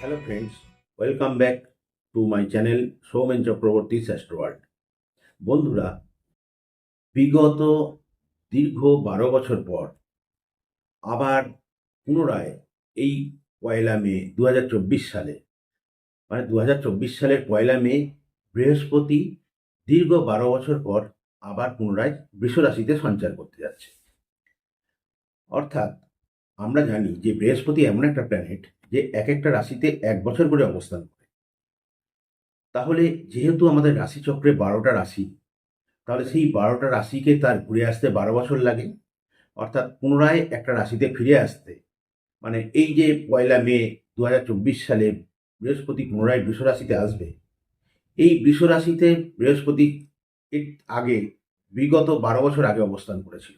Hello friends welcome back to my channel Soumen Chakraborty শ্রেষ্ঠ world বন্ধুরা, বিগত দীর্ঘ বারো বছর পর আবার পুনরায় এই পয়লা মে দু হাজার চব্বিশ সালে মানে দু হাজার চব্বিশ সালের পয়লা মে বৃহস্পতি দীর্ঘ বারো বছর পর আবার পুনরায় বৃষরাশিতে সঞ্চার করতে যাচ্ছে। অর্থাৎ আমরা জানি যে বৃহস্পতি এমন একটা প্ল্যানেট যে এক একটা রাশিতে এক বছর করে অবস্থান করে। তাহলে যেহেতু আমাদের রাশিচক্রে বারোটা রাশি, তাহলে সেই বারোটা রাশিকে তার ঘুরে আসতে বারো বছর লাগে। অর্থাৎ পুনরায় একটা রাশিতে ফিরে আসতে মানে এই যে পয়লা মে দু হাজার চব্বিশ সালে বৃহস্পতি পুনরায় বৃষ রাশিতে আসবে, এই বৃষ রাশিতে বৃহস্পতি আগে বিগত বারো বছর আগে অবস্থান করেছিল।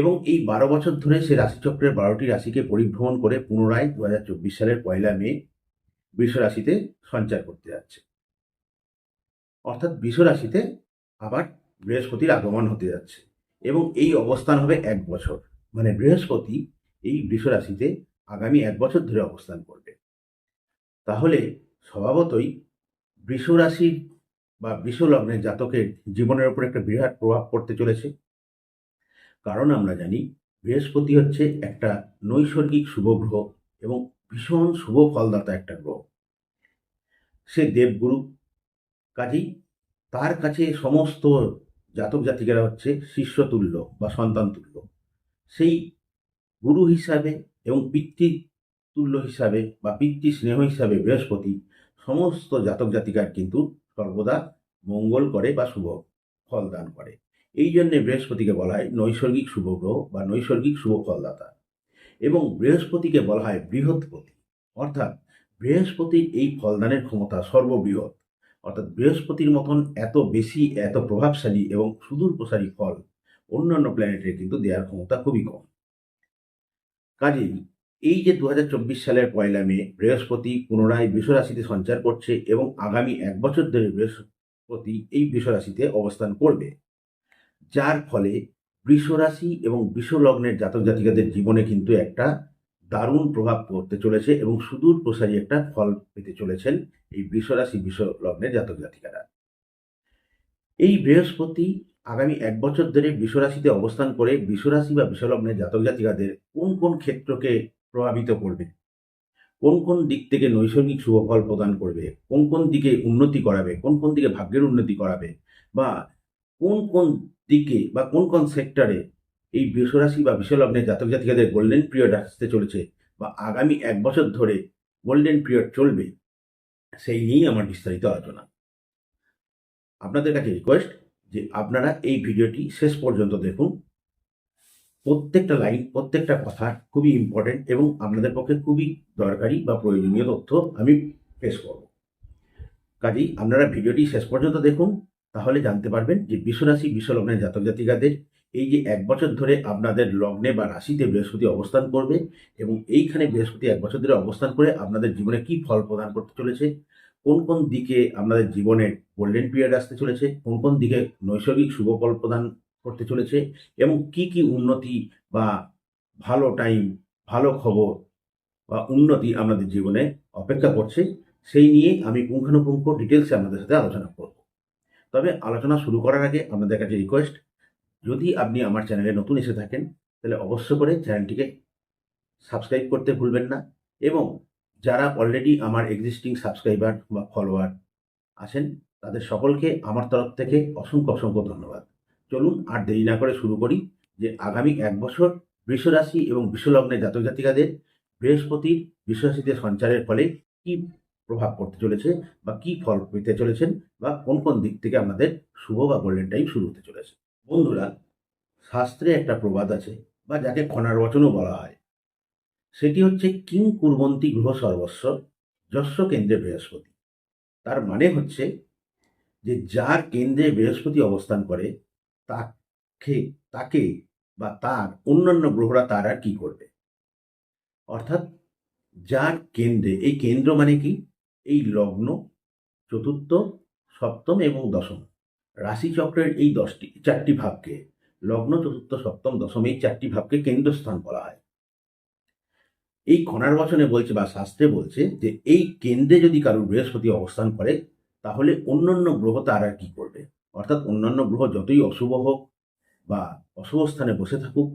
এবং এই বারো বছর ধরে সে রাশিচক্রের বারোটি রাশিকে পরিভ্রমণ করে পুনরায় দু হাজার চব্বিশ সালের পয়লা মে বৃষ রাশিতে সঞ্চার করতে যাচ্ছে। অর্থাৎ বৃষ রাশিতে আবার বৃহস্পতির আগমন হতে যাচ্ছে এবং এই অবস্থান হবে এক বছর। মানে বৃহস্পতি এই বৃষ রাশিতে আগামী এক বছর ধরে অবস্থান করবে। তাহলে স্বভাবতই বৃষ রাশির বা বৃষ লগ্নের জাতকের জীবনের উপর একটা বিরাট প্রভাব পড়তে চলেছে। কারণ আমরা জানি বৃহস্পতি হচ্ছে একটা নৈসর্গিক শুভ গ্রহ এবং ভীষণ শুভ ফলদাতা একটা গ্রহ। সে দেবগুরু, কাজেই তার কাছে সমস্ত জাতক জাতিকেরা হচ্ছে শিষ্যতুল্য বা সন্তান তুল্য। সেই গুরু হিসাবে এবং পিতৃ তুল্য হিসাবে বা পিতৃ স্নেহ হিসাবে বৃহস্পতি সমস্ত জাতক জাতিকার কিন্তু সর্বদা মঙ্গল করে বা শুভ ফল দান করে। এই জন্যে বৃহস্পতিকে বলা হয় নৈসর্গিক শুভগ্রহ বা নৈসর্গিক শুভ ফলদাতা এবং বৃহস্পতিকে বলা হয় বৃহৎপতি। অর্থাৎ বৃহস্পতির এই ফলদানের ক্ষমতা সর্ববৃহৎ। অর্থাৎ বৃহস্পতির মতন এত বেশি, এত প্রভাবশালী এবং সুদূর প্রসারী ফল অন্যান্য প্ল্যানেটের কিন্তু দেওয়ার ক্ষমতা খুবই কম। কাজেই এই যে দু হাজার চব্বিশ সালের পয়লা মে বৃহস্পতি পুনরায় বৃষরাশিতে সঞ্চার করছে এবং আগামী এক বছর ধরে বৃহস্পতি এই বৃষরাশিতে অবস্থান করবে। যার ফলে বৃষরাশি এবং বিশ্বলগ্নের জাতক জাতিকাদের জীবনে কিন্তু একটা দারুণ প্রভাব পড়তে চলেছে এবং সুদূর প্রসারী একটা ফল পেতে চলেছেন এই বৃষরাশি বিশ্বলগ্নের জাতক জাতিকারা। এই বৃহস্পতি আগামী এক বছর ধরে বিশ্বরাশিতে অবস্থান করে বিশ্বরাশি বা বিশ্বলগ্নের জাতক জাতিকাদের কোন কোন ক্ষেত্রকে প্রভাবিত করবে? কোন কোন দিক থেকে নৈসর্গিক শুভ ফল প্রদান করবে? কোন কোন দিকে উন্নতি করাবে? কোন কোন দিকে ভাগ্যের উন্নতি করাবে? বা কোন কোন দিকে বা কোন কোন সেক্টরে এই বৃষরাশি বা বিশ্বলগ্নের জাতক জাতিকাদের গোল্ডেন পিরিয়ড আসতে চলেছে বা আগামী এক বছর ধরে গোল্ডেন পিরিয়ড চলবে, সেই নিয়েই আমার বিস্তারিত আলোচনা। আপনাদের কাছে রিকোয়েস্ট যে আপনারা এই ভিডিওটি শেষ পর্যন্ত দেখুন। প্রত্যেকটা লাইন প্রত্যেকটা কথা খুবই ইম্পর্টেন্ট এবং আপনাদের পক্ষে খুবই দরকারি বা প্রয়োজনীয় তথ্য আমি পেশ করব। কাজেই আপনারা ভিডিওটি শেষ পর্যন্ত দেখুন তাহলে জানতে পারবেন যে বিশ্বরাশি বিশ্বলগ্নের জাতক জাতিকাদের এই যে এক বছর ধরে আপনাদের লগ্নে বা রাশিতে বৃহস্পতি অবস্থান করবে এবং এইখানে বৃহস্পতি এক বছর ধরে অবস্থান করে আপনাদের জীবনে কি ফল প্রদান করতে চলেছে, কোন কোন দিকে আপনাদের জীবনের গোল্ডেন পিরিয়ড আসতে চলেছে, কোন কোন দিকে নৈসর্গিক শুভ ফল প্রদান করতে চলেছে এবং কি কি উন্নতি বা ভালো টাইম ভালো খবর বা উন্নতি আপনাদের জীবনে অপেক্ষা করছে, সেই নিয়ে আমি পুঙ্খানুপুঙ্খ ডিটেলসে আপনাদের সাথে আলোচনা করব। তবে আলোচনা শুরু করার আগে আপনাদের কাছে রিকোয়েস্ট যদি আপনি আমার চ্যানেলে নতুন এসে থাকেন, তাহলে অবশ্য করে চ্যানেলটিকে সাবস্ক্রাইব করতে ভুলবেন না এবং যারা অলরেডি আমার এক্সিস্টিং সাবস্ক্রাইবার বা ফলোয়ার আছেন, তাদের সকলকে আমার তরফ থেকে অসংখ্য অসংখ্য ধন্যবাদ। চলুন আর দেরি না করে শুরু করি যে আগামী এক বছর বৃষরাশি এবং বিশ্বলগ্নের জাতক জাতিকাদের বৃহস্পতির বিশ্বরাশিতে সঞ্চারের ফলে কি প্রভাব পড়তে চলেছে বা কি ফল পেতে চলেছেন বা কোন কোন দিক থেকে আপনাদের শুভ বা গোল্ডেন টাইম শুরু হতে চলেছে। বন্ধুরা, শাস্ত্রে একটা প্রবাদ আছে বা যাকে খনার বচনও বলা হয়। সেটি হচ্ছে, কিং কুরবন্তী গ্রহ সর্বস্ব যস্য কেন্দ্রে বৃহস্পতি। তার মানে হচ্ছে যে, যার কেন্দ্রে বৃহস্পতি অবস্থান করে, তাকে তাকে বা তার অন্যান্য গ্রহরা তার আর কি করবে? অর্থাৎ, যার কেন্দ্রে, এই কেন্দ্র মানে কি? এই লগ্ন, চতুর্থ, সপ্তম এবং দশম। রাশিচক্রের এই দশটি, চারটি ভাবকে লগ্ন, চতুর্থ, সপ্তম, দশম এই চারটি ভাবকে কেন্দ্রস্থান বলা হয়। এই কণার বচনে বলছে বা শাস্ত্রে বলছে যে, এই কেন্দ্রে যদি কারোর বৃহস্পতি অবস্থান করে, তাহলে অন্যান্য গ্রহ তার আর কি করবে? অর্থাৎ অন্যান্য গ্রহ যতই অশুভ হোক বা অশুভ স্থানে বসে থাকুক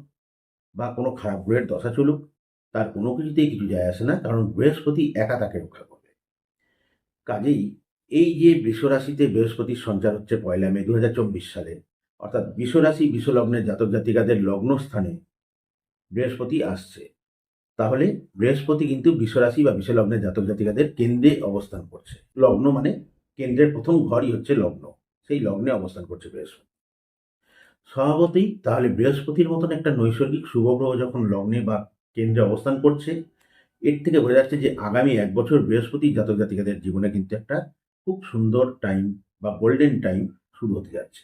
বা কোনো খারাপ গ্রহের দশা চলুক, তার কোনো কিছুতেই কিছু যায় আসে না, কারণ বৃহস্পতি একা তাকে রক্ষা করবে কাজেই এই যে বৃষরাশিতে বৃহস্পতির সঞ্চার হচ্ছে পয়লা মে দু হাজার চব্বিশ সালে, অর্থাৎ বিশ্বরাশি বিশ্বলগ্নের জাতক জাতিকাদের লগ্ন স্থানে বৃহস্পতি আসছে। তাহলে বৃহস্পতি কিন্তু বিশ্বরাশি বা বিশ্বলগ্নের জাতক জাতিকাদের কেন্দ্রে অবস্থান করছে। লগ্ন মানে কেন্দ্রের প্রথম ঘরই হচ্ছে লগ্ন, সেই লগ্নে অবস্থান করছে বৃহস্পতি। স্বভাবতই তাহলে বৃহস্পতির মতন একটা নৈসর্গিক শুভ গ্রহ যখন লগ্নে বা কেন্দ্রে অবস্থান করছে এর থেকে বোঝা যাচ্ছে যে আগামী এক বছর বৃহস্পতি জাতক জাতিকাদের জীবনে কিন্তু একটা খুব সুন্দর টাইম বা গোল্ডেন টাইম শুরু হতে যাচ্ছে।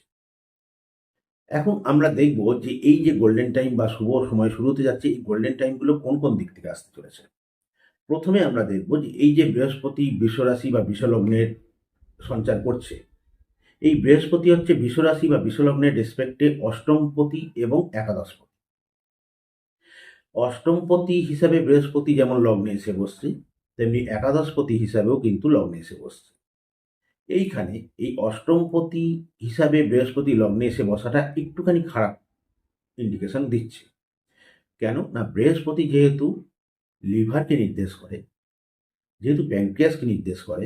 এখন আমরা দেখব যে এই যে গোল্ডেন টাইম বা শুভ সময় শুরু হতে যাচ্ছে, এই গোল্ডেন টাইমগুলো কোন কোন দিক থেকে আসতে চলেছে? প্রথমে আমরা দেখব যে এই যে বৃহস্পতি বিশ্বরাশি বা বিশ্বলগ্নের সঞ্চার করছে, এই বৃহস্পতি হচ্ছে বিশ্বরাশি বা বিশ্বলগ্নের রেসপেক্টে অষ্টমপতি এবং একাদশপতি। অষ্টমপতি হিসাবে বৃহস্পতি যেমন লগ্নে এসে বসছে, তেমনি একাদশপতি হিসাবেও কিন্তু লগ্নে এসে বসছে। এইখানে এই অষ্টমপতি হিসাবে বৃহস্পতি লগ্নে এসে বসাটা একটুখানি খারাপ ইন্ডিকেশন দিচ্ছে। কেন? না, বৃহস্পতি যেহেতু লিভারকে নির্দেশ করে, যেহেতু প্যানক্রিয়াসকে নির্দেশ করে,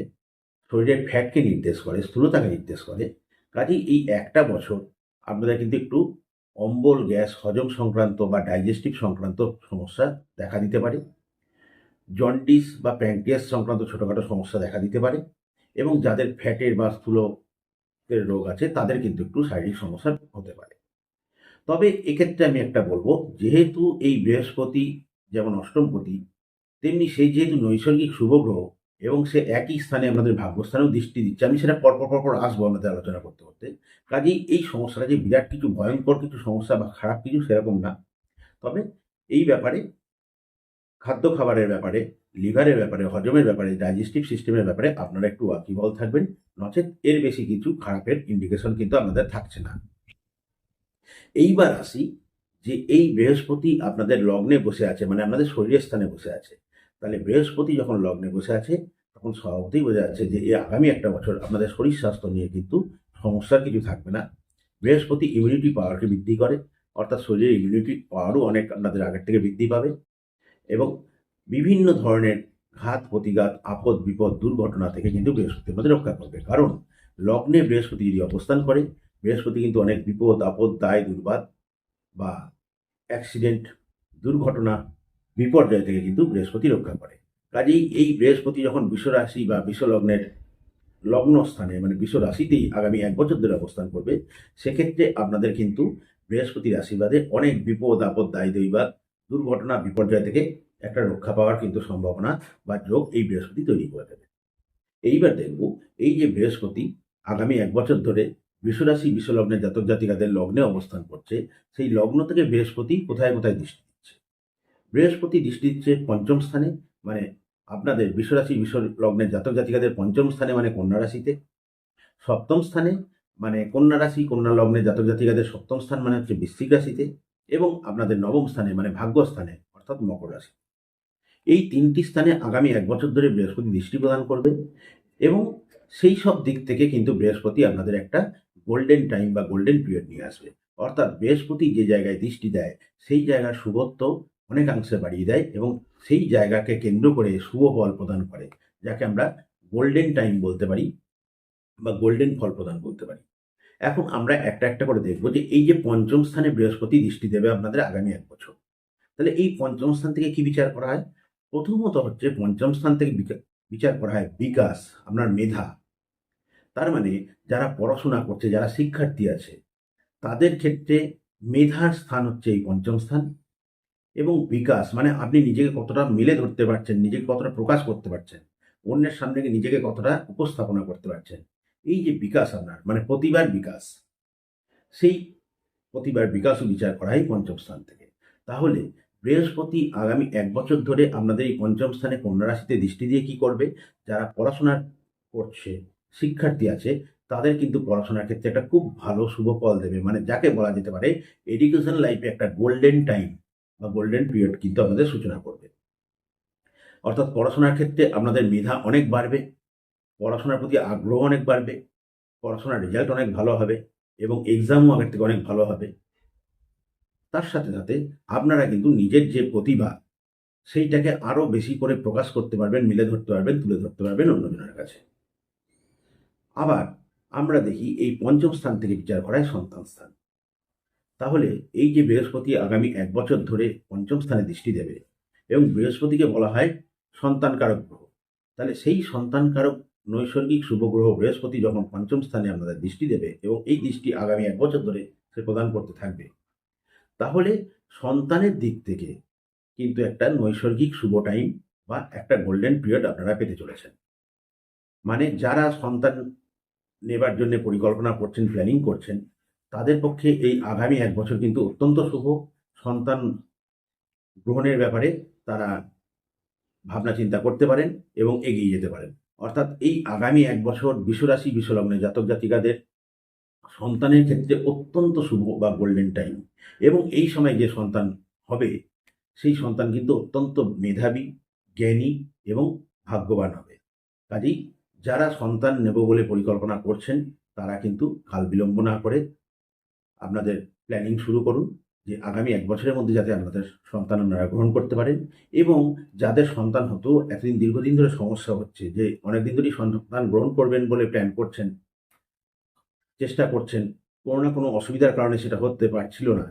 শরীরের ফ্যাটকে নির্দেশ করে, স্থূলতাকে নির্দেশ করে, কাজেই এই একটা বছর আপনাদের কিন্তু একটু অম্বল, গ্যাস, হজম সংক্রান্ত বা ডাইজেস্টিভ সংক্রান্ত সমস্যা দেখা দিতে পারে। জন্ডিস বা প্যানক্রিয়াস সংক্রান্ত ছোটোখাটো সমস্যা দেখা দিতে পারে এবং যাদের ফ্যাটের বা স্থূলকের রোগ আছে, তাদের কিন্তু একটু শারীরিক সমস্যা হতে পারে। তবে এক্ষেত্রে আমি একটা বলব, যেহেতু এই বৃহস্পতি যেমন অষ্টমপতি, তেমনি সেই যেহেতু নৈসর্গিক শুভ গ্রহ এবং সে একই স্থানে আমাদের ভাগ্যস্থানেও দৃষ্টি দিচ্ছে। আমি সেটা পরপর পরপর আসব আমাদের আলোচনা করতে করতে। কাজেই এই সমস্যাটা যে বিরাট কিছু ভয়ঙ্কর কিছু সমস্যা বা খারাপ কিছু সেরকম না। তবে এই ব্যাপারে, খাদ্য খাবারের ব্যাপারে, লিভারের ব্যাপারে, হজমের ব্যাপারে ডাইজেস্টিভ সিস্টেমের ব্যাপারে আপনারা একটু ওয়াকিবল থাকবেন। নচেত এর বেশি কিছু খারাপের ইন্ডিকেশন কিন্তু আপনাদের থাকছে না। এইবার আসি যে এই বৃহস্পতি আপনাদের লগ্নে বসে আছে মানে আপনাদের শরীরের স্থানে বসে আছে। তাহলে বৃহস্পতি যখন লগ্নে বসে আছে, তখন স্বভাবতেই বোঝা যাচ্ছে যে এই আগামী একটা বছর আপনাদের শরীর স্বাস্থ্য নিয়ে কিন্তু সমস্যার কিছু থাকবে না। বৃহস্পতি ইমিউনিটি পাওয়ারকে বৃদ্ধি করে, অর্থাৎ শরীরের ইমিউনিটি পাওয়ারও অনেক আপনাদের আগের থেকে বৃদ্ধি পাবে এবং বিভিন্ন ধরনের ঘাত, প্রতিঘাত, আপদ, বিপদ, দুর্ঘটনা থেকে কিন্তু বৃহস্পতি আমাদের রক্ষা করবে। কারণ লগ্নে বৃহস্পতি যদি অবস্থান করে, বৃহস্পতি কিন্তু অনেক বিপদ, আপদ, দায়, দুর্বাদ বা অ্যাক্সিডেন্ট দুর্ঘটনা বিপর্যয় থেকে কিন্তু বৃহস্পতি রক্ষা করে। কাজেই এই বৃহস্পতি যখন বিশ্বরাশি বা বিশ্বলগ্নের লগ্ন স্থানে মানে বিশ্ব রাশিতেই আগামী এক বছর ধরে অবস্থান করবে, সেক্ষেত্রে আপনাদের কিন্তু বৃহস্পতির আশীর্বাদে অনেক বিপদ, আপদ, দায়, দৈবাদ, দুর্ঘটনা, বিপর্যয় থেকে একটা রক্ষা পাওয়ার কিন্তু সম্ভাবনা বা যোগ এই বৃহস্পতি তৈরি করে দেবে। এইবার দেখব এই যে বৃহস্পতি আগামী এক বছর ধরে বিশ্বরাশি, বিশ্বলগ্নের জাতক জাতিকাদের লগ্নে অবস্থান করছে, সেই লগ্ন থেকে বৃহস্পতি কোথায় কোথায় দৃষ্টি বৃহস্পতি দৃষ্টি দিচ্ছে পঞ্চম স্থানে মানে আপনাদের বিশ্বরাশি বিশ্ব লগ্নের জাতক জাতিকাদের পঞ্চম স্থানে মানে কন্যা রাশিতে। সপ্তম স্থানে মানে কন্যা রাশি, কন্যা লগ্নের জাতক জাতিকাদের সপ্তম স্থান মানে হচ্ছে বৃশ্চিক রাশিতে এবং আপনাদের নবম স্থানে মানে ভাগ্যস্থানে অর্থাৎ মকর রাশি। এই তিনটি স্থানে আগামী এক বছর ধরে বৃহস্পতি দৃষ্টি প্রদান করবে এবং সেই সব দিক থেকে কিন্তু বৃহস্পতি আপনাদের একটা গোল্ডেন টাইম বা গোল্ডেন পিরিয়ড নিয়ে আসবে। অর্থাৎ বৃহস্পতি যে জায়গায় দৃষ্টি দেয়, সেই জায়গার শুভত্ব অনেকাংশে বাড়িয়ে দেয় এবং সেই জায়গাকে কেন্দ্র করে শুভ ফল প্রদান করে, যাকে আমরা গোল্ডেন টাইম বলতে পারি বা গোল্ডেন ফল প্রদান বলতে পারি। এখন আমরা একটা একটা করে দেখব যে এই যে পঞ্চম স্থানে বৃহস্পতি দৃষ্টি দেবে আপনাদের আগামী এক বছর। তাহলে এই পঞ্চম স্থান থেকে কি বিচার করা হয়? প্রথমত হচ্ছে পঞ্চম স্থান থেকে বিচার করা হয় বিকাশ, আপনার মেধা। তার মানে যারা পড়াশোনা করছে, যারা শিক্ষার্থী আছে, তাদের ক্ষেত্রে মেধার স্থান হচ্ছে এই পঞ্চম স্থান। এবং বিকাশ মানে আপনি নিজেকে কতটা মেলে ধরতে পারছেন, নিজেকে কতটা প্রকাশ করতে পারছেন, অন্যের সামনে নিজেকে কতটা উপস্থাপনা করতে পারছেন, এই যে বিকাশ আপনার মানে প্রতিবার বিকাশ, সেই প্রতিবার বিকাশও বিচার করা হয় পঞ্চম স্থান থেকে। তাহলে বৃহস্পতি আগামী এক বছর ধরে আপনাদের এই পঞ্চম স্থানে কন্যা রাশিতে দৃষ্টি দিয়ে কি করবে? যারা পড়াশোনা করছে, শিক্ষার্থী আছে, তাদের কিন্তু পড়াশোনার ক্ষেত্রে একটা খুব ভালো শুভ ফল দেবে মানে যাকে বলা যেতে পারে এডুকেশন লাইফে একটা গোল্ডেন টাইম বা গোল্ডেন পিরিয়ড কিন্তু আমাদের সূচনা করবে। অর্থাৎ পড়াশোনার ক্ষেত্রে আপনাদের মেধা অনেক বাড়বে, পড়াশোনার প্রতি আগ্রহ অনেক বাড়বে, পড়াশোনার রেজাল্ট অনেক ভালো হবে এবং এক্সামও আগের থেকে অনেক ভালো হবে। তার সাথে সাথে আপনারা কিন্তু নিজের যে প্রতিভা, সেইটাকে আরও বেশি করে প্রকাশ করতে পারবেন, মিলে ধরতে পারবেন, তুলে ধরতে পারবেন অন্যজনের কাছে। আবার আমরা দেখি এই পঞ্চম স্থান থেকে বিচার করায় সন্তান স্থান। তাহলে এই যে বৃহস্পতি আগামী এক বছর ধরে পঞ্চম স্থানে দৃষ্টি দেবে এবং বৃহস্পতিকে বলা হয় সন্তানকারক গ্রহ, তাহলে সেই সন্তানকারক নৈসর্গিক শুভ গ্রহ বৃহস্পতি যখন পঞ্চম স্থানে আপনাদের দৃষ্টি দেবে এবং এই দৃষ্টি আগামী এক বছর ধরে সে প্রদান করতে থাকবে, তাহলে সন্তানের দিক থেকে কিন্তু একটা নৈসর্গিক শুভ টাইম বা একটা গোল্ডেন পিরিয়ড আপনারা পেতে চলেছেন। মানে যারা সন্তান নেবার জন্য পরিকল্পনা করছেন প্ল্যানিং করছেন তাদের পক্ষে এই আগামী এক বছর কিন্তু অত্যন্ত শুভ সন্তান গ্রহণের ব্যাপারে তারা ভাবনা চিন্তা করতে পারেন এবং এগিয়ে যেতে পারেন। অর্থাৎ এই আগামী এক বছর বিশ্বরাশি, বিশ্বলগ্নে জাতক জাতিকাদের সন্তানের ক্ষেত্রে অত্যন্ত শুভ বা গোল্ডেন টাইম এবং এই সময় যে সন্তান হবে, সেই সন্তান কিন্তু অত্যন্ত মেধাবী, জ্ঞানী এবং ভাগ্যবান হবে। কাজেই যারা সন্তান নেব বলে পরিকল্পনা করছেন, তারা কিন্তু কাল বিলম্ব না করে আপনাদের প্ল্যানিং শুরু করুন যে আগামী এক বছরের মধ্যে যাতে আপনাদের সন্তান আপনারা গ্রহণ করতে পারেন এবং যাদের সন্তান হতো, এতদিন দীর্ঘদিন ধরে সমস্যা হচ্ছে যে অনেকদিন ধরেই সন্তান গ্রহণ করবেন বলে প্ল্যান করছেন, চেষ্টা করছেন, কোনো না কোনো অসুবিধার কারণে সেটা হতে পারছিল না।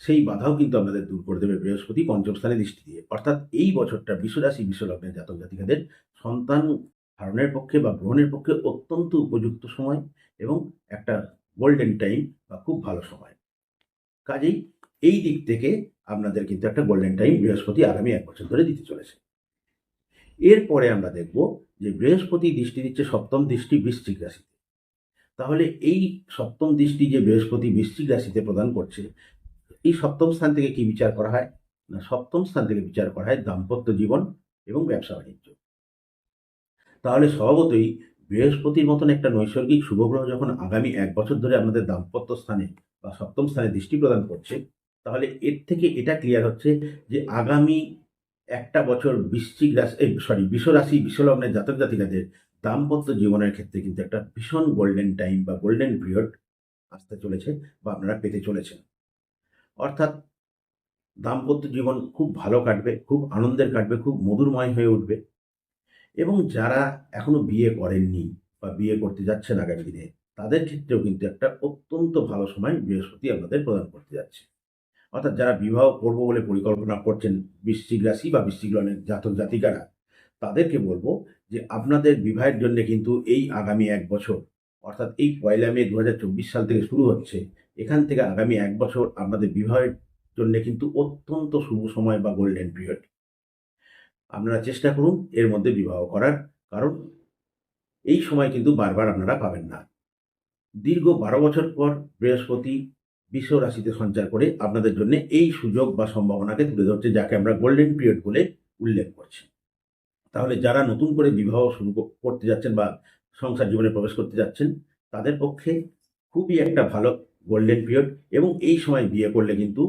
সেই বাধাও কিন্তু আপনাদের দূর করে দেবে বৃহস্পতি পঞ্চম স্থানে দৃষ্টি দিয়ে। অর্থাৎ এই বছরটা বিশ্বরাশি, বিশ্বলগ্নের জাতক জাতিকাদের সন্তান ধারণের পক্ষে বা গ্রহণের পক্ষে অত্যন্ত উপযুক্ত সময় এবং একটা গোল্ডেন টাইম বা খুব ভালো সময়। কাজেই এই দিক থেকে আপনাদের কিন্তু একটা গোল্ডেন টাইম বৃহস্পতি আগামী এক বছর ধরে দিতে চলেছে। এরপরে আমরা দেখব যে বৃহস্পতি দৃষ্টি দিচ্ছে সপ্তম দৃষ্টি বৃশ্চিক রাশিতে। তাহলে এই সপ্তম দৃষ্টি যে বৃহস্পতি বৃশ্চিক রাশিতে প্রদান করছে, এই সপ্তম স্থান থেকে কি বিচার করা হয়? না, সপ্তম স্থান থেকে বিচার করা হয় দাম্পত্য জীবন এবং ব্যবসা বাণিজ্য। তাহলে স্বভাবতই বৃহস্পতির মতন একটা নৈসর্গিক শুভগ্রহ যখন আগামী এক বছর ধরে আপনাদের দাম্পত্য স্থানে বা সপ্তম স্থানে দৃষ্টি প্রদান করছে, তাহলে এর থেকে এটা ক্লিয়ার হচ্ছে যে আগামী একটা বছর বৃশ্চিক রাশি সরি বিশ্বরাশি, বিশ্বলগ্নের জাতক জাতিকাদের দাম্পত্য জীবনের ক্ষেত্রে কিন্তু একটা ভীষণ গোল্ডেন টাইম বা গোল্ডেন পিরিয়ড আসতে চলেছে বা আপনারা পেতে চলেছেন। অর্থাৎ দাম্পত্য জীবন খুব ভালো কাটবে, খুব আনন্দের কাটবে, খুব মধুরময় হয়ে উঠবে। এবং যারা এখনও বিয়ে করেননি বা বিয়ে করতে যাচ্ছেন আগামী দিনে, তাদের ক্ষেত্রেও কিন্তু একটা অত্যন্ত ভালো সময় বৃহস্পতি আপনাদের প্রদান করতে যাচ্ছে। অর্থাৎ যারা বিবাহ করব বলে পরিকল্পনা করছেন বৃশ্চিক রাশি বা বৃশ্চিক লগ্নের জাতক জাতিকারা, তাদেরকে বলব যে আপনাদের বিবাহের জন্য কিন্তু এই আগামী এক বছর, অর্থাৎ এই পয়লা মে দু হাজার চব্বিশ সাল থেকে শুরু হচ্ছে, এখান থেকে আগামী এক বছর আপনাদের বিবাহের জন্য কিন্তু অত্যন্ত শুভ সময় বা গোল্ডেন পিরিয়ড আপনারা চেষ্টা করুন এর মধ্যে বিবাহ করার, কারণ এই সময় কিন্তু বারবার আপনারা পাবেন না। দীর্ঘ বারো বছর পর বৃহস্পতি বিশ্ব রাশিতে সঞ্চার করে আপনাদের জন্য এই সুযোগ বা সম্ভাবনাকে তুলে ধরছে, যাকে আমরা গোল্ডেন পিরিয়ড বলে উল্লেখ করছি। তাহলে যারা নতুন করে বিবাহ শুরু করতে যাচ্ছেন বা সংসার জীবনে প্রবেশ করতে যাচ্ছেন, তাদের পক্ষে খুবই একটা ভালো গোল্ডেন পিরিয়ড এবং এই সময় বিয়ে করলে কিন্তু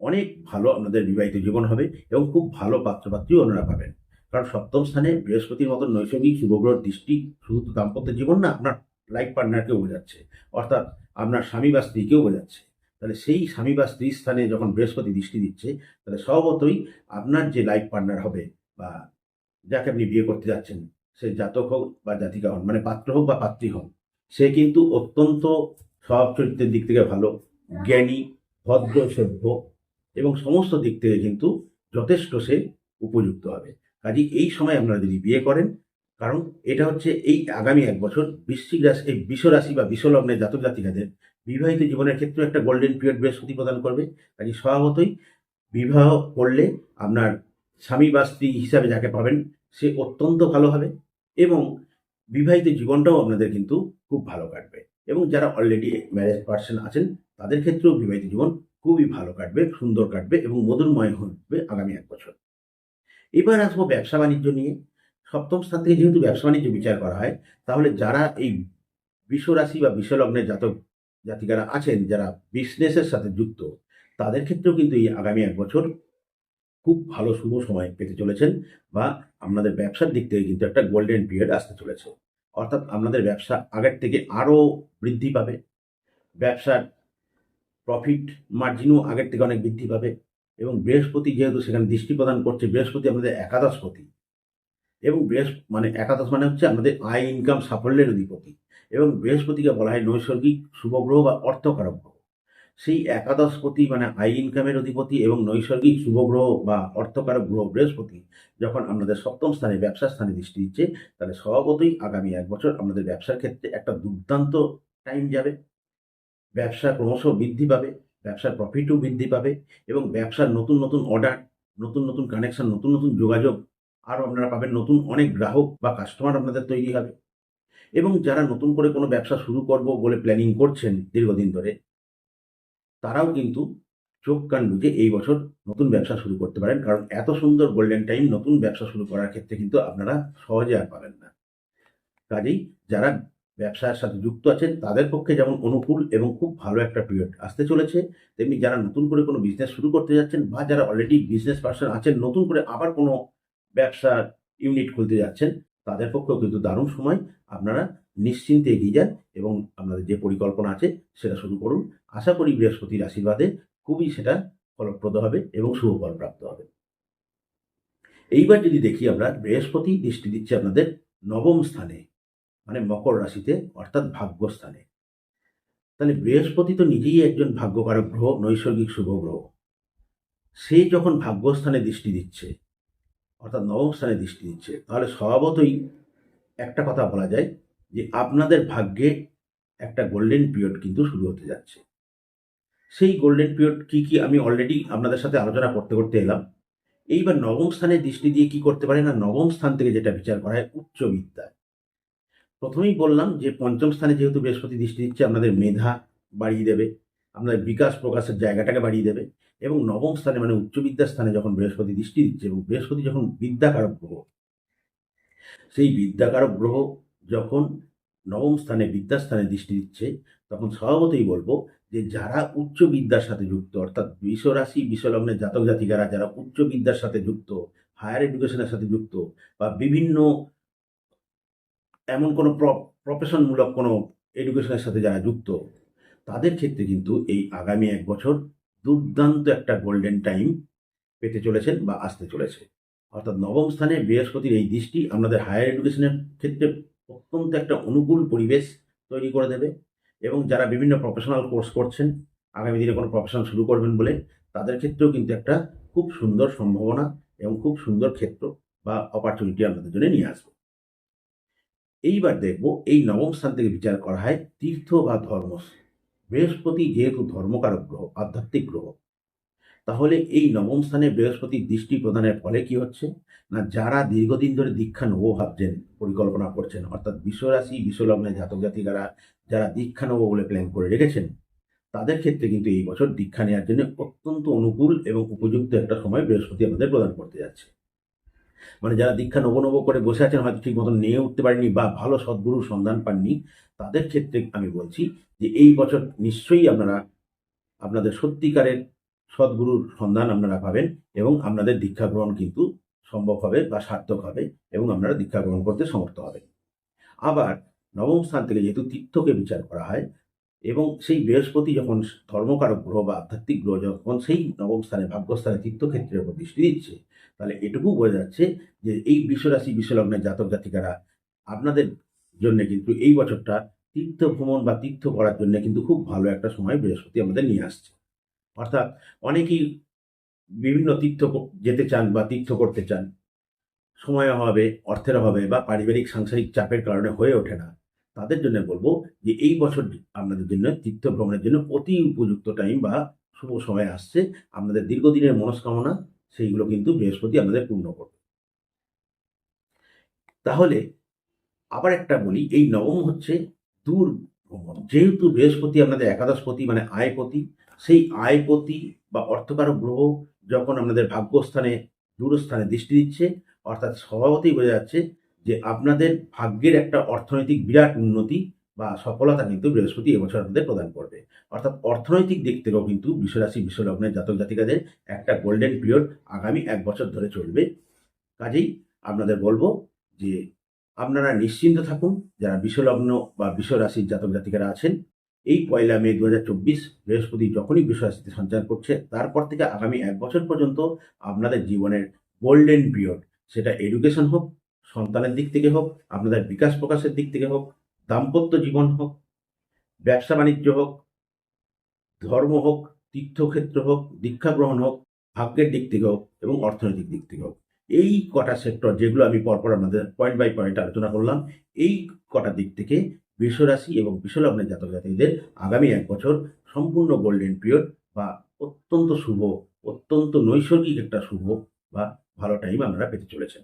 অনেক ভালো আপনাদের বিবাহিত জীবন হবে এবং খুব ভালো পাত্রপাত্রীও ওনারা পাবেন। কারণ সপ্তম স্থানে বৃহস্পতির মতন নৈসর্গিক শুভগ্রহ দৃষ্টি, শুধু তো দাম্পত্য জীবন না, আপনার লাইফ পার্টনারকেও বোঝাচ্ছে। অর্থাৎ আপনার স্বামী বা স্ত্রীকেও বোঝাচ্ছে। তাহলে সেই স্বামী বা স্ত্রীর স্থানে যখন বৃহস্পতি দৃষ্টি দিচ্ছে, তাহলে স্বভাবতই আপনার যে লাইফ পার্টনার হবে বা যাকে আপনি বিয়ে করতে যাচ্ছেন, সে জাতক হোক বা জাতিকা হন মানে পাত্র হোক বা পাত্রী হন সে কিন্তু অত্যন্ত স্বভাব চরিত্রের দিক থেকে ভালো, জ্ঞানী, ভদ্র, সভ্য এবং সমস্ত দিক থেকে কিন্তু যথেষ্ট সে উপযুক্ত হবে। কাজে এই সময় আপনারা যদি বিয়ে করেন, কারণ এটা হচ্ছে এই আগামী এক বছর বৃশ্চিক রাশি, এই বিশ্বরাশি বা বিশ্বলগ্নের জাতক জাতিকাদের বিবাহিত জীবনের ক্ষেত্রে একটা গোল্ডেন পিরিয়ড বৃহস্পতি প্রদান করবে। কাজে স্বভাবতই বিবাহ করলে আপনার স্বামী বা স্ত্রী হিসাবে যাকে পাবেন, সে অত্যন্ত ভালো হবে এবং বিবাহিত জীবনটাও আপনাদের কিন্তু খুব ভালো কাটবে। এবং যারা অলরেডি ম্যারেজ পার্সন আছেন, তাদের ক্ষেত্রেও বিবাহিত জীবন খুবই ভালো কাটবে, সুন্দর কাটবে এবং মধুরময় হবে আগামী এক বছর। এবার আসব ব্যবসা বাণিজ্য নিয়ে। সপ্তম স্থান থেকে যেহেতু ব্যবসা বাণিজ্য বিচার করা হয়, তাহলে যারা এই বিশ্বরাশি বা বিশ্বলগ্নের জাতক জাতিকারা আছেন, যারা বিজনেসের সাথে যুক্ত, তাদের ক্ষেত্রেও কিন্তু এই আগামী এক বছর খুব ভালো শুভ সময় পেতে চলেছেন বা আপনাদের ব্যবসার দিক থেকে কিন্তু একটা গোল্ডেন পিরিয়ড আসতে চলেছে। অর্থাৎ আপনাদের ব্যবসা আগের থেকে আরও বৃদ্ধি পাবে। ব্যবসার প্রফিট মার্জিনও আগের থেকে অনেক বৃদ্ধি পাবে এবং বৃহস্পতি যেহেতু সেখানে দৃষ্টি প্রদান করছে, বৃহস্পতি আমাদের একাদশপতি। এবং বৃহস্প মানে একাদশ মানে হচ্ছে আমাদের আয় ইনকাম সাফল্যের অধিপতি। এবং বৃহস্পতিকে বলা হয় নৈসর্গিক শুভগ্রহ বা অর্থকারক গ্রহ। সেই একাদশপতি মানে আয় ইনকামের অধিপতি এবং নৈসর্গিক শুভগ্রহ বা অর্থকারক গ্রহ বৃহস্পতি যখন আপনাদের সপ্তম স্থানে, ব্যবসার স্থানে দৃষ্টি দিচ্ছে, তাহলে স্বভাবতই আগামী এক বছর আপনাদের ব্যবসার ক্ষেত্রে একটা দুর্দান্ত টাইম যাবে। ব্যবসা ক্রমশ বৃদ্ধি পাবে, ব্যবসার প্রফিটও বৃদ্ধি পাবে এবং ব্যবসার নতুন নতুন অর্ডার নতুন নতুন কানেকশন নতুন নতুন যোগাযোগ আরও আপনারা পাবেন। নতুন অনেক গ্রাহক বা কাস্টমার আপনাদের তৈরি হবে। এবং যারা নতুন করে কোনো ব্যবসা শুরু করব বলে প্ল্যানিং করছেন দীর্ঘদিন ধরে, তারাও কিন্তু চোখ কান বুঝে এই বছর নতুন ব্যবসা শুরু করতে পারেন। কারণ এত সুন্দর গোল্ডেন টাইম নতুন ব্যবসা শুরু করার ক্ষেত্রে কিন্তু আপনারা সহজে আর পাবেন না। কাজেই যারা ব্যবসার সাথে যুক্ত আছেন, তাদের পক্ষে যেমন অনুকূল এবং খুব ভালো একটা পিরিয়ড আসতে চলেছে, তেমনি যারা নতুন করে কোনো বিজনেস শুরু করতে যাচ্ছেন বা যারা অলরেডি বিজনেস পার্সন আছেন, নতুন করে আবার কোনো ব্যবসার ইউনিট খুলতে যাচ্ছেন, তাদের পক্ষেও কিন্তু দারুণ সময়। আপনারা নিশ্চিন্তে এগিয়ে যান এবং আপনাদের যে পরিকল্পনা আছে সেটা শুরু করুন। আশা করি বৃহস্পতির আশীর্বাদে খুবই সেটা ফলপ্রদ হবে এবং শুভফল প্রাপ্ত হবে। এইবার যদি দেখি আমরা, বৃহস্পতি দৃষ্টি দিচ্ছে আপনাদের নবম স্থানে। মানে মকর রাশিতে, অর্থাৎ ভাগ্যস্থানে। তাহলে বৃহস্পতি তো নিজেই একজন ভাগ্যকারক গ্রহ, নৈসর্গিক শুভ গ্রহ। সে যখন ভাগ্যস্থানে দৃষ্টি দিচ্ছে, অর্থাৎ নবম স্থানে দৃষ্টি দিচ্ছে, তাহলে স্বভাবতই একটা কথা বলা যায় যে আপনাদের ভাগ্যে একটা গোল্ডেন পিরিয়ড কিন্তু শুরু হতে যাচ্ছে। সেই গোল্ডেন পিরিয়ড কি কি আমি অলরেডি আপনাদের সাথে আলোচনা করতে করতে এলাম। এইবার নবম স্থানে দৃষ্টি দিয়ে কি করতে পারে না, নবম স্থান থেকে যেটা বিচার করা হয় উচ্চ বিদ্যা প্রথমেই বললাম যে পঞ্চম স্থানে যেহেতু বৃহস্পতি দৃষ্টি দিচ্ছে, আপনাদের মেধা বাড়িয়ে দেবে, আপনাদের বিকাশ প্রকাশের জায়গাটাকে বাড়িয়ে দেবে এবং নবম স্থানে মানে উচ্চ বিদ্যার স্থানে যখন বৃহস্পতি দৃষ্টি দিচ্ছে এবং বৃহস্পতি যখন বিদ্যাকারক গ্রহ, সেই বিদ্যাকারক গ্রহ যখন নবম স্থানে বিদ্যাস্থানে দৃষ্টি দিচ্ছে, তখন স্বভাবতই বলব যে যারা উচ্চ বিদ্যার সাথে যুক্ত, অর্থাৎ বিশ্বরাশি, বিশ্বলগ্নের জাতক জাতিকারা যারা উচ্চ বিদ্যার সাথে যুক্ত হায়ার এডুকেশনের সাথে যুক্ত বা বিভিন্ন এমন কোনো প্রফেশনমূলক কোনো এডুকেশনের সাথে যারা যুক্ত, তাদের ক্ষেত্রে কিন্তু এই আগামী এক বছর দুর্দান্ত একটা গোল্ডেন টাইম পেতে চলেছেন বা আসতে চলেছে। অর্থাৎ নবম স্থানে বৃহস্পতির এই দৃষ্টি আমাদের হায়ার এডুকেশনের ক্ষেত্রে অত্যন্ত একটা অনুকূল পরিবেশ তৈরি করে দেবে এবং যারা বিভিন্ন প্রফেশনাল কোর্স করছেন, আগামী দিনে কোনো প্রফেশন শুরু করবেন বলে, তাদের ক্ষেত্রেও কিন্তু একটা খুব সুন্দর সম্ভাবনা এবং খুব সুন্দর ক্ষেত্র বা অপরচুনিটি আপনাদের জন্য নিয়ে আসবে। এইবার দেখব এই নবম স্থান থেকে বিচার করা হয় তীর্থ বা ধর্ম। বৃহস্পতি যেহেতু ধর্মকারক গ্রহ, আধ্যাত্মিক গ্রহ, তাহলে এই নবম স্থানে বৃহস্পতির দৃষ্টি প্রদানের ফলে কি হচ্ছে? না, যারা দীর্ঘদিন ধরে দীক্ষা নেব ভাবছেন, পরিকল্পনা করছেন, অর্থাৎ বিশ্বরাশি, বিশ্বলগ্নে জাতক জাতিকারা যারা দীক্ষা নেব বলে প্ল্যান করে রেখেছেন, তাদের ক্ষেত্রে কিন্তু এই বছর দীক্ষা নেওয়ার জন্য অত্যন্ত অনুকূল এবং উপযুক্ত একটা সময় বৃহস্পতি আমাদের প্রদান করতে যাচ্ছে। মানে যারা দীক্ষা নব নব করে বসে আছেন হয়তো ঠিক মতন নিয়ে উঠতে পারেনি বা ভালো সদ্গুরুর সন্ধান পাননি, তাদের ক্ষেত্রে আমি বলছি যে এই বছর নিশ্চয়ই আপনারা, আপনাদের সত্যিকারের সদ্গুরুর সন্ধান আপনারা পাবেন এবং আপনাদের দীক্ষা গ্রহণ কিন্তু সম্ভব হবে বা সার্থক হবে এবং আপনারা দীক্ষা গ্রহণ করতে সমর্থ হবেন। আবার নবম স্থান থেকে যেহেতু তীর্থকে বিচার করা হয় এবং সেই বৃহস্পতি যখন ধর্মকারক গ্রহ বা আধ্যাত্মিক গ্রহ যখন সেই নবম স্থানে ভাগ্যস্থানে তীর্থক্ষেত্রের উপর দৃষ্টি দিচ্ছে তাহলে এটুকু বোঝা যাচ্ছে যে এই বিশ্বরাশি বিশ্বলগ্নের জাতক জাতিকারা আপনাদের জন্য কিন্তু এই বছরটা তীর্থ ভ্রমণ বা তীর্থ করার জন্য কিন্তু খুব ভালো একটা সময় বৃহস্পতি আমাদের নিয়ে আসছে। অর্থাৎ অনেকেই বিভিন্ন তীর্থ যেতে চান বা তীর্থ করতে চান, সময় অভাবে, অর্থের অভাবে বা পারিবারিক সাংসারিক চাপের কারণে হয়ে ওঠে না। তাদের জন্য বলব যে এই বছর আপনাদের জন্য তীর্থ ভ্রমণের জন্য অতি উপযুক্ত টাইম বা শুভ সময় আসছে। আপনাদের দীর্ঘদিনের মনস্কামনা সেইগুলো কিন্তু বৃহস্পতি আমাদের পূর্ণ করবে। তাহলে আবার একটা বলি, এই নবম হচ্ছে দূর ভ্রমণ যেহেতু বৃহস্পতি আপনাদের একাদশপতি মানে আয়পতি, সেই আয়পতি বা অর্থকারক গ্রহ যখন আপনাদের ভাগ্যস্থানে, দূরস্থানে দৃষ্টি দিচ্ছে, অর্থাৎ স্বভাবতেই বোঝা যাচ্ছে যে আপনাদের ভাগ্যের একটা অর্থনৈতিক বিরাট উন্নতি বা সফলতা কিন্তু বৃহস্পতি এবছর আমাদের প্রদান করবে। অর্থাৎ অর্থনৈতিক দিক থেকেও কিন্তু বিশ্বরাশি, বিশ্বলগ্নের জাতক জাতিকাদের একটা গোল্ডেন পিরিয়ড আগামী এক বছর ধরে চলবে। কাজেই আপনাদের বলব যে আপনারা নিশ্চিন্ত থাকুন, যারা বিশ্বলগ্ন বা বিশ্বরাশির জাতক জাতিকারা আছেন, এই পয়লা মে দু হাজার চব্বিশ বৃহস্পতি যখনই বিশ্বরাশিতে সঞ্চার করছে, তারপর থেকে আগামী এক বছর পর্যন্ত আপনাদের জীবনের গোল্ডেন পিরিয়ড সেটা এডুকেশন হোক, সন্তানের দিক থেকে হোক, আপনাদের বিকাশ প্রকাশের দিক থেকে হোক দাম্পত্য জীবন হোক, ব্যবসা বাণিজ্য হোক, ধর্ম হোক, তীর্থক্ষেত্র হোক, দীক্ষা গ্রহণ হোক, ভাগ্যের দিক থেকে হোক এবং অর্থনৈতিক দিক থেকে হোক। এই কটা সেক্টর যেগুলো আমি পরপর আপনাদের পয়েন্ট বাই পয়েন্ট আলোচনা করলাম, এই কটা দিক থেকে বিশ্বরাশি এবং বিশ্বলগ্নের জাতক জাতিদের আগামী এক বছর সম্পূর্ণ গোল্ডেন পিরিয়ড বা অত্যন্ত শুভ, অত্যন্ত নৈসর্গিক একটা শুভ বা ভালো টাইম আপনারা পেতে চলেছেন।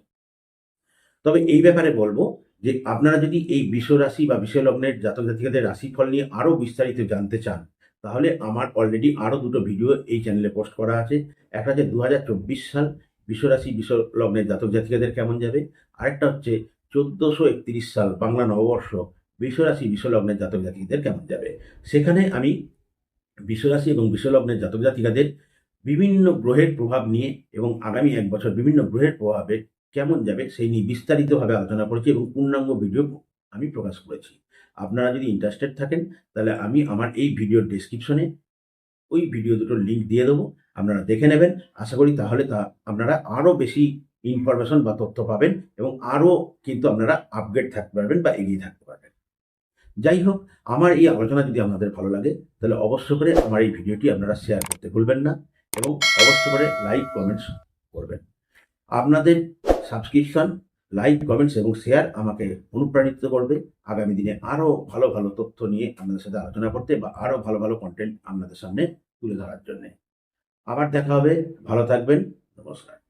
তবে এই ব্যাপারে বলব যে আপনারা যদি এই বিশ্বরাশি বা বিশ্বলগ্নের জাতক জাতিকাদের রাশিফল নিয়ে আরও বিস্তারিত জানতে চান, তাহলে আমার অলরেডি আরও দুটো ভিডিও এই চ্যানেলে পোস্ট করা আছে। একটা হচ্ছে দু হাজার চব্বিশ সাল, বিশ্বরাশি, বিশ্বলগ্নের জাতক জাতিকাদের কেমন যাবে? আরেকটা হচ্ছে চোদ্দোশো সাল, বাংলা নববর্ষ, বিশ্বরাশি, বিশ্বলগ্নের জাতক জাতিকাদের কেমন যাবে? সেখানে আমি বিশ্বরাশি এবং বিশ্বলগ্নের জাতক জাতিকাদের বিভিন্ন গ্রহের প্রভাব নিয়ে এবং আগামী এক বছর বিভিন্ন গ্রহের প্রভাবে কেমন যাবে সেই নিয়ে বিস্তারিতভাবে আলোচনা করেছি এবং পূর্ণাঙ্গ ভিডিও আমি প্রকাশ করেছি। আপনারা যদি ইন্টারেস্টেড থাকেন, তাহলে আমি আমার এই ভিডিওর ডেসক্রিপশনে ওই ভিডিও দুটোর লিঙ্ক দিয়ে দেবো। আপনারা দেখে নেবেন। আশা করি তাহলে তা আপনারা আরও বেশি ইনফরমেশন বা তথ্য পাবেন এবং আরও কিন্তু আপনারা আপগ্রেড থাকতে পারবেন বা এগিয়ে থাকতে পারবেন। যাই হোক, আমার এই আলোচনা যদি আপনাদের ভালো লাগে, তাহলে অবশ্য করে আমার এই ভিডিওটি আপনারা শেয়ার করতে ভুলবেন না এবং অবশ্য করে লাইক কমেন্টস করবেন। আপনাদের সাবস্ক্রিপশন লাইক কমেন্টস এবং শেয়ার আমাকে অনুপ্রাণিত করবে। আগামী দিনে আরও ভালো ভালো তথ্য নিয়ে আপনাদের সাথে আলোচনা করতে বা আরও ভালো ভালো কন্টেন্ট আপনাদের সামনে তুলে ধরার জন্যে। আবার দেখা হবে। ভালো থাকবেন। নমস্কার।